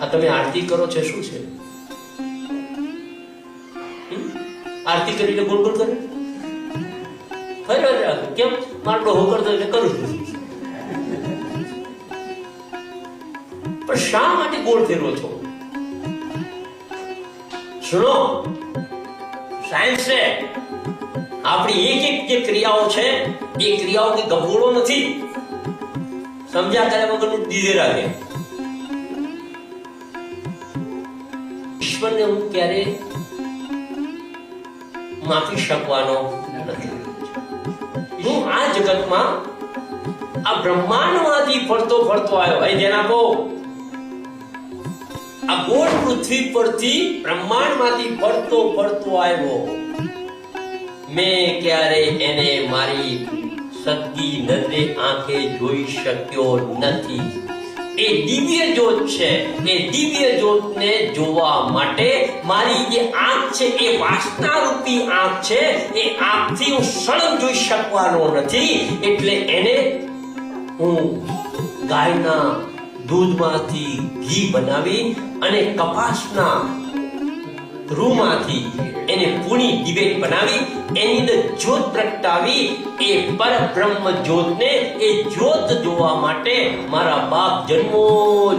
આ તમે આરતી કરો છો, શું છે? આરતી કરીને ગોળ ગોળ કરે? રાખો. કેમ? મારો ડોહો કરતો એટલે કરું છું. પણ શા માટે ગોળ ફેરવો છો? સુનો સાયન્સ છે. આપણી એક એક જે ક્રિયાઓ છે, એ ક્રિયાઓ કે ગભોળો નથી. સમજ્યા કર્યા વગરનું દીધે રાખે. ઈશ્વરને હું ક્યારે માપી શકવાનો નથી. હું આ જગતમાં આ બ્રહ્માંડમાંથી ફરતો ફરતો આવ્યો. એ ધ્યાન આપો. આ ગોળ પૃથ્વી પરથી બ્રહ્માંડમાંથી ફરતો ફરતો આવ્યો. મેં ક્યારે એને મારી સદગી નજરે આંખે જોઈ શક્યો નથી. એ દિવ્ય જ્યોત છે. એ દિવ્ય જ્યોતને જોવા માટે મારી જે આંખ છે, એ વાસના રૂપી આંખ છે. એ આંખથી હું સળંગ જોઈ શકવાનો નથી. એટલે એને હું ગાયના દૂધમાંથી ઘી બનાવી અને કપાસના રૂમાંથી એને પૂરી દિવેટ બનાવી, એની અંદર જ્યોત પ્રગટાવી, એ પરબ્રહ્મ જ્યોતને એ જ્યોત જોવા માટે મારા બાપ જન્મો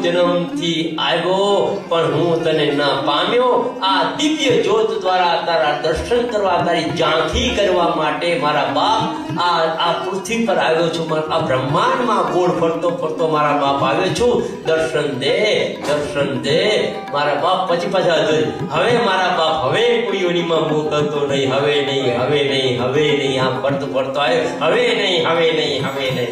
જન્મથી આવ્યો. પણ હું તને ના પામ્યો. આ દિવ્ય જ્યોત દ્વારા તારા દર્શન કરવા, તારી ઝાંખી કરવા માટે મારા બાપ આ આ પૃથ્વી પર આવ્યો છું. આ બ્રહ્માંડમાં ગોળ ફરતો ફરતો મારા બાપ આવ્યો છું. દર્શન દે દર્શન દે. મારા બાપ પછી પાછા હવે મારા બાપ હવે કોઈ માં ભૂખ નહીં, હવે નહીં હવે નહીં હવે નહીં. આ પડતો પડતો આવ્યો. હવે નહીં હવે નહીં હવે નહીં.